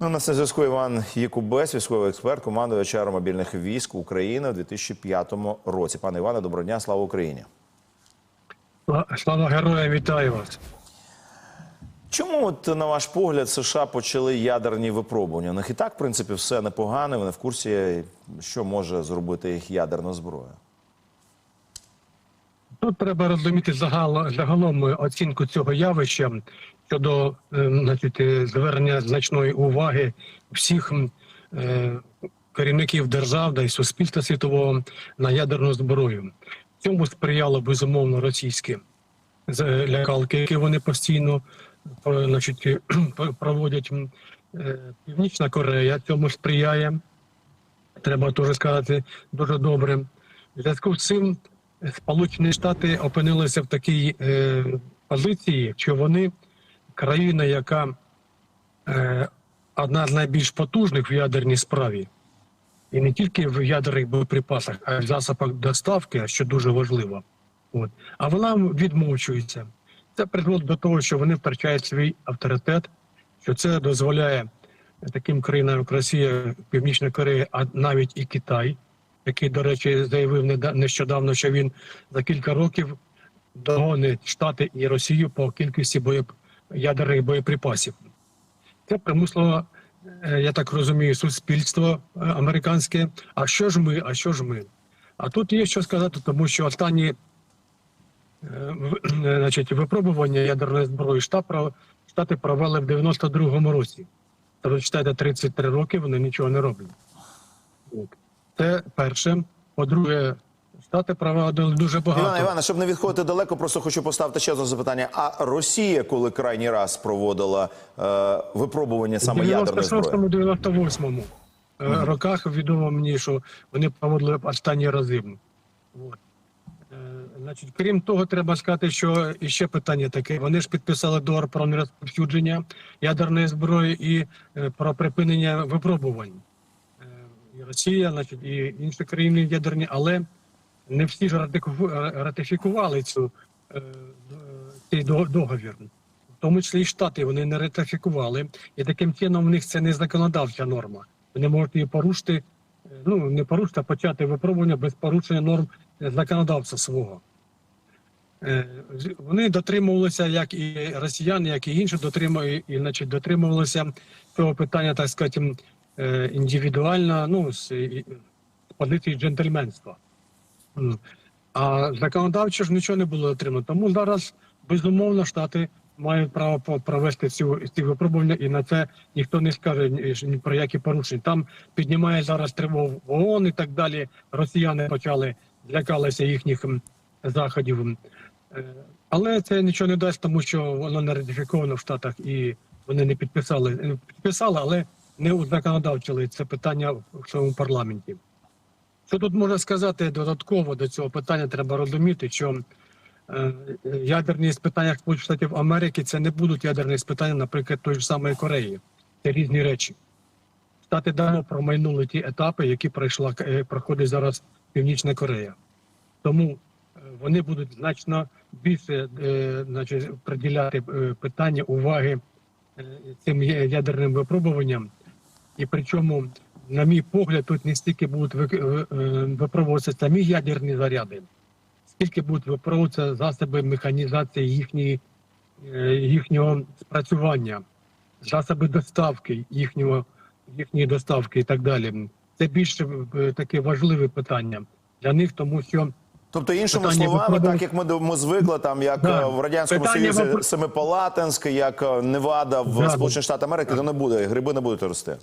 Ну, на зв'язку Іван Єкубес, військовий експерт, командувач аеромобільних військ України у 2005 році. Пане Іване, доброго дня, слава Україні. Слава героям, вітаю вас. Чому, от, на ваш погляд, США почали ядерні випробування? У них і так, в принципі, все непогане. Вони в курсі, що може зробити їх ядерна зброя. Тут треба розуміти загал, загалом оцінку цього явища щодо е, значить, е, звернення значної уваги всіх е, керівників держав та суспільства світового на ядерну зброю. Цьому сприяло безумовно російські лякалки, які вони постійно значить, проводять. Північна Корея цьому сприяє. Треба теж сказати дуже добре. В зв'язку з цим Сполучені Штати опинилися в такій е, позиції, що вони країна, яка е, одна з найбільш потужних в ядерній справі, і не тільки в ядерних боєприпасах, а й в засобах доставки, що дуже важливо. От. А вона відмовчується. Це призводить до того, що вони втрачають свій авторитет, що це дозволяє таким країнам, як Росія, Північна Корея, а навіть і Китай, який, до речі, заявив нещодавно, що він за кілька років догонить Штати і Росію по кількості боєп... ядерних боєприпасів. Це примусило, е, я так розумію, суспільство е, американське. А що ж ми? А що ж ми? А тут є що сказати, тому що останні е, значить, випробування ядерної зброї Штати провели в 92-му році. Тобто, читайте, 33 роки вони нічого не роблять. Це перше. По-друге, Штати проводили дуже багато. Івана Івана, щоб не відходити далеко, просто хочу поставити ще одне запитання. А Росія, коли крайній раз проводила е, випробування саме ядерної зброї? 96-му, 98-му е, роках відомо мені, що вони проводили останні рази. От. Е, Значить, крім того, треба сказати, що іще питання таке. Вони ж підписали договор про нерозповсюдження ядерної зброї і е, про припинення випробувань. Е, І Росія, значить, і інші країни ядерні, але не всі ж ратифікували цю, е, цей договір. В тому числі і Штати вони не ратифікували, і таким чином в них це не законодавча норма. Вони можуть її порушити, е, ну не порушити, а почати випробування без порушення норм е, законодавця свого. Е, Вони дотримувалися, як і росіяни, як і інші, дотримують, і, значить, дотримувалися цього питання, так сказати, е, індивідуально, ну, з позиції джентльменства. А законодавчо ж нічого не було отримано. Тому зараз безумовно штати мають право провести цю ці випробування, і на це ніхто не скаже ні, про які порушення. Там піднімає зараз тривогу ООН і так далі. Росіяни почали злякалися їхніх заходів. Е, Але це нічого не дасть, тому що воно не ратифіковано в Штатах і вони не підписали. Підписали, але не узаконодавчили це питання в своєму парламенті. Що тут можна сказати додатково до цього питання? Треба розуміти, що е, ядерні спитання Сполучених Штатів Америки це не будуть ядерні спитання, наприклад, той ж самої Кореї. Це різні речі. Штати давно промайнули ті етапи, які пройшла е, проходить зараз Північна Корея. Тому е, вони будуть значно більше значить, приділяти питання уваги цим ядерним випробуванням. І причому, на мій погляд, тут не стільки будуть ви- е, випробуватися самі ядерні заряди, скільки будуть випробуватися засоби механізації їхньої, е, їхнього спрацювання, засоби доставки їхнього, їхньої доставки і так далі. Це більш е, таке важливе питання для них, тому що Тобто, іншими Питання словами, випробувань- так як ми, ми звикли, там як Да. е, в радянському Питання Союзі випро- Семипалатинськ, як е, Невада в Да, Сполучених Штатах Америки, то не буде, гриби не будуть рости.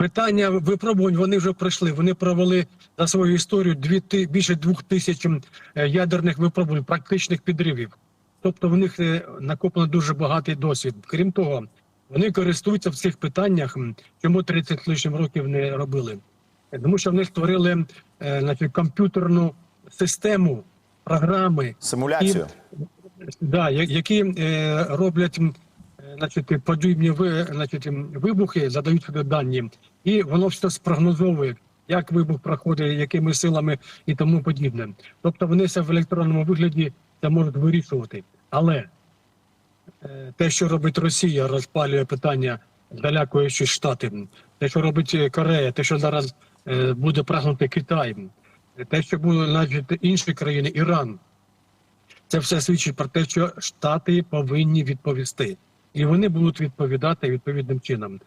Питання випробувань вони вже пройшли. Вони провели за свою історію дві більше двох тисяч е, ядерних випробувань, практичних підривів. Тобто в них е, накоплено дуже багатий досвід. Крім того, вони користуються в цих питаннях, чому 30 лишнім років не робили. Тому що вони створили е, значить, комп'ютерну систему, програми, Симуляцію. да, які роблять значить, подібні ви, значить, вибухи, задають сюди дані, і воно все спрогнозовує, як вибух проходить, якими силами і тому подібне. Тобто вони це в електронному вигляді це можуть вирішувати. Але е, те, що робить Росія, розпалює питання залякуючи штати, те, що робить Корея, те, що зараз е, буде прагнути Китай, те, що будуть навіть інші країни, Іран. Це все свідчить про те, що Штати повинні відповісти, і вони будуть відповідати відповідним чином.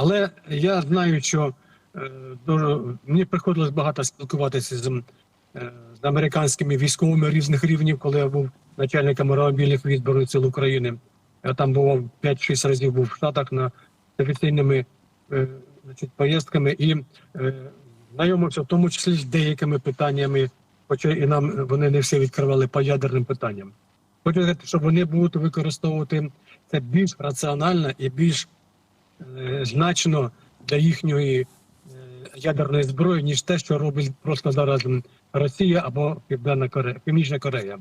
Але я знаю, що е, дуже, мені приходилось багато спілкуватися з, е, з американськими військовими різних рівнів, коли я був начальником аеромобільних військ сил України. Я там бував 5-6 разів був в Штатах на офіційними е, значить, поїздками і знайомився в тому числі з деякими питаннями, хоча і нам вони не всі відкривали по ядерним питанням. Хочу сказати, що вони будуть використовувати це більш раціонально і більш значно для їхньої е, ядерної зброї, ніж те, що робить просто зараз Росія або Південна Корея, Північна Корея.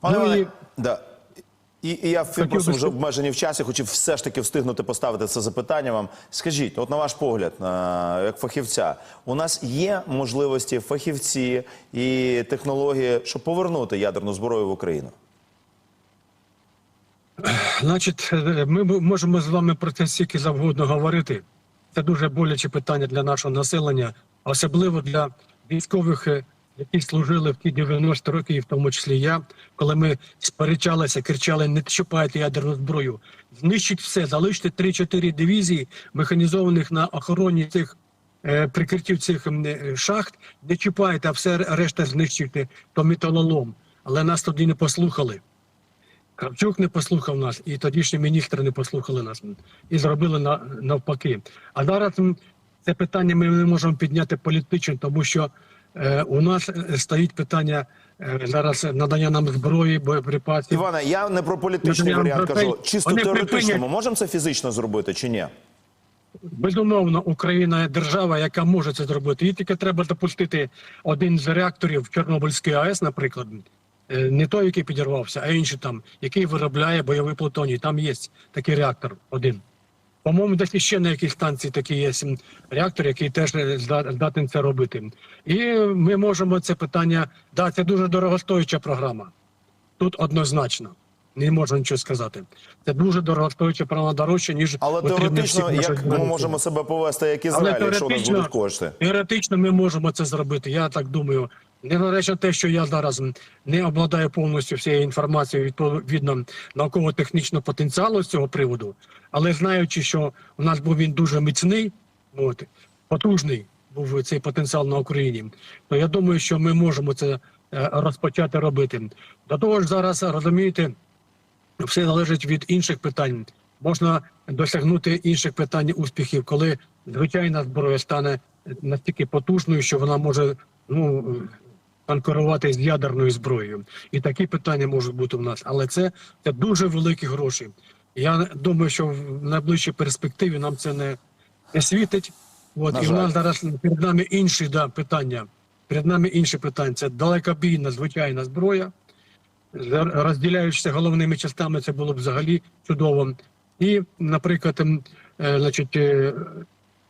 Пане Ну, і- да. І, і я просто вже обмежені в часі, хотів все ж таки встигнути поставити це запитання вам. Скажіть, от на ваш погляд, на- як фахівця, у нас є можливості фахівці і технології, щоб повернути ядерну зброю в Україну? Значить, е, ми можемо з вами про це стільки завгодно говорити. Це дуже боляче питання для нашого населення, особливо для військових, е, які служили в ті 90 роки, і в тому числі я, коли ми сперечалися, кричали: не чіпайте ядерну зброю, знищіть все, залиште 3-4 дивізії механізованих на охороні цих е, прикриттів цих шахт, не чіпайте, а все решта знищуйте, то металолом. Але нас тоді не послухали. Кравчук не послухав нас, і тодішні міністри не послухали нас і зробили на, навпаки. А зараз це питання ми не можемо підняти політично, тому що е, у нас е, стоїть питання е, зараз надання нам зброї, боєприпасів. Іване, я не про політичний Я вам варіант кажу. Чисто вони теоретично, ми можемо це фізично зробити чи ні? Безумовно, Україна держава, яка може це зробити. Їй тільки треба допустити один з реакторів Чорнобильської АЕС, наприклад, не той, який підірвався, а інший там, який виробляє бойовий плутоній. Там є такий реактор один. По-моєму, десь іще на якійсь станції такий є реактор, який теж е, здатен це робити. І ми можемо це питання. Да, це дуже дорогостоюча програма. Тут однозначно. Не можу нічого сказати. Це дуже дорогостоюча програма дорожче, ніж Але теоретично, як ми можемо себе повести як Ізраїль, якщо у нас будуть кошти? Теоретично ми можемо це зробити. Я так думаю. Незважаючи на те, що я зараз не обладаю повністю всією інформацією відповідно науково-технічного потенціалу з цього приводу, але знаючи, що у нас був він дуже міцний, от, потужний був цей потенціал на Україні, то я думаю, що ми можемо це е, розпочати робити. До того ж, зараз розумієте, все залежить від інших питань. Можна досягнути інших питань успіхів, коли звичайна зброя стане настільки потужною, що вона може ну конкурувати з ядерною зброєю. І такі питання можуть бути в нас. Але це, це дуже великі гроші. Я думаю, що в найближчій перспективі нам це не, не світить. От На і в нас зараз перед нами інші да, питання. Перед нами інші питання. Це далекобійна звичайна зброя розділяючися головними частами, це було б взагалі чудово. І, наприклад, ем, е, значить, е,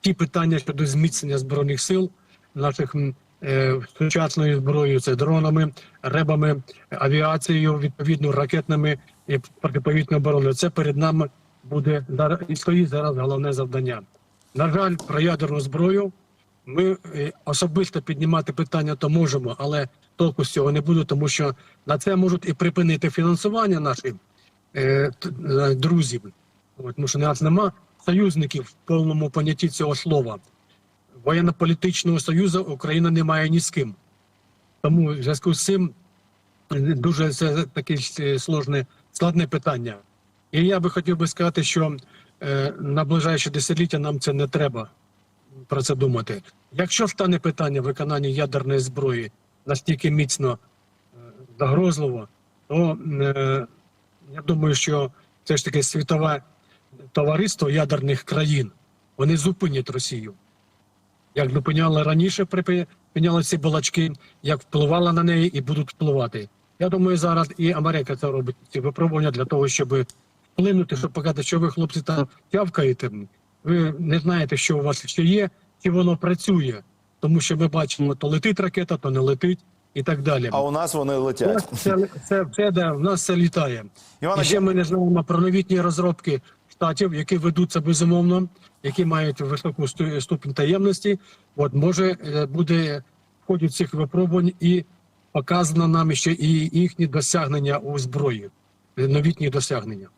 ті питання щодо зміцнення збройних сил наших сучасною зброєю, це дронами, ребами, авіацією, відповідно ракетними і протиповітною обороною. Це перед нами буде і стоїть зараз головне завдання. На жаль, про ядерну зброю ми е, особисто піднімати питання то можемо, але толку з цього не буде, тому що на це можуть і припинити фінансування наших е, е, друзів. Тому що нас нема союзників в повному понятті цього слова. Воєнно-політичного союзу Україна не має ні з ким. Тому в зв'язку з цим дуже це таке е, сложне, складне питання. І я би хотів би сказати, що е, на ближайші десятиліття нам це не треба про це думати. Якщо стане питання виконання ядерної зброї настільки міцно е, загрозливо, то е, я думаю, що все ж таки світове товариство ядерних країн вони зупинять Росію. Як зупиняли раніше, припиняли ці балачки, як впливала на неї і будуть впливати. Я думаю, зараз і Америка це робить ці випробування для того, щоб вплинути, щоб показати, що ви, хлопці, там тявкаєте. Ви не знаєте, що у вас ще є, чи воно працює. Тому що ми бачимо, то летить ракета, то не летить і так далі. А у нас вони У летять. нас це, це, це, да, в нас це літає. Івана, І ще ми не знаємо про новітні розробки штатів, які ведуться безумовно, які мають високу сту- ступінь таємності. От може е, буде в ході цих випробувань і показано нам ще і їхні досягнення у зброї, новітні досягнення.